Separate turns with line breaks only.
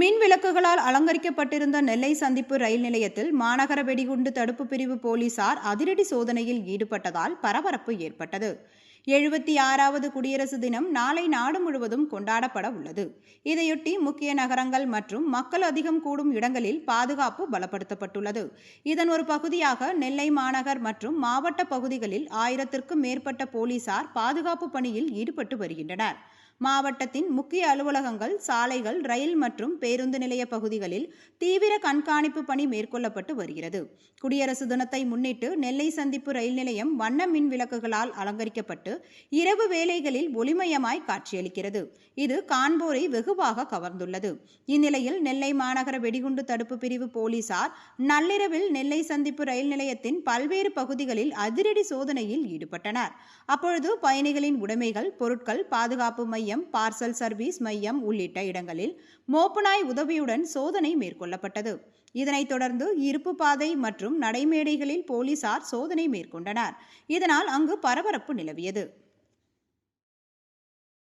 மின் விளக்குகளால் அலங்கரிக்கப்பட்டிருந்த நெல்லை சந்திப்பு ரயில் நிலையத்தில் மாநகர வெடிகுண்டு தடுப்பு பிரிவு போலீசார் அதிரடி சோதனையில் ஈடுபட்டதால் பரபரப்பு ஏற்பட்டது. எழுபத்தி ஆறாவது குடியரசு தினம் நாளை நாடு முழுவதும் கொண்டாடப்பட உள்ளது. இதையொட்டி முக்கிய நகரங்கள் மற்றும் மக்கள் அதிகம் கூடும் இடங்களில் பாதுகாப்பு பலப்படுத்தப்பட்டுள்ளது. இதன் ஒரு பகுதியாக நெல்லை மாநகர் மற்றும் மாவட்ட பகுதிகளில் ஆயிரத்திற்கும் மேற்பட்ட போலீசார் பாதுகாப்பு பணியில் ஈடுபட்டு வருகின்றனர். மாவட்டத்தின் முக்கிய அலுவலகங்கள் சாலைகள் ரயில் மற்றும் பேருந்து நிலைய பகுதிகளில் தீவிர கண்காணிப்பு பணி மேற்கொள்ளப்பட்டு வருகிறது. குடியரசு தினத்தை முன்னிட்டு நெல்லை சந்திப்பு ரயில் நிலையம் வண்ண மின் விளக்குகளால் அலங்கரிக்கப்பட்டு இரவு வேளைகளில் ஒளிமயமாய் காட்சியளிக்கிறது. இது காண்போரை வெகுவாக கவர்ந்துள்ளது. இந்நிலையில் நெல்லை மாநகர வெடிகுண்டு தடுப்பு பிரிவு போலீசார் நள்ளிரவில் நெல்லை சந்திப்பு ரயில் நிலையத்தின் பல்வேறு பகுதிகளில் அதிரடி சோதனையில் ஈடுபட்டனர். அப்பொழுது பயணிகளின் உடைமைகள் பொருட்கள் பாதுகாப்பு மையம் பார்சல் சர்வீஸ் மையம் உள்ளிட்ட இடங்களில் மோப்பனாய் உதவியுடன் சோதனை மேற்கொள்ளப்பட்டது. இதனைத் தொடர்ந்து இருப்பு பாதை மற்றும் நடைமேடைகளில் போலீசார் சோதனை மேற்கொண்டனர். இதனால் அங்கு பரபரப்பு நிலவியது.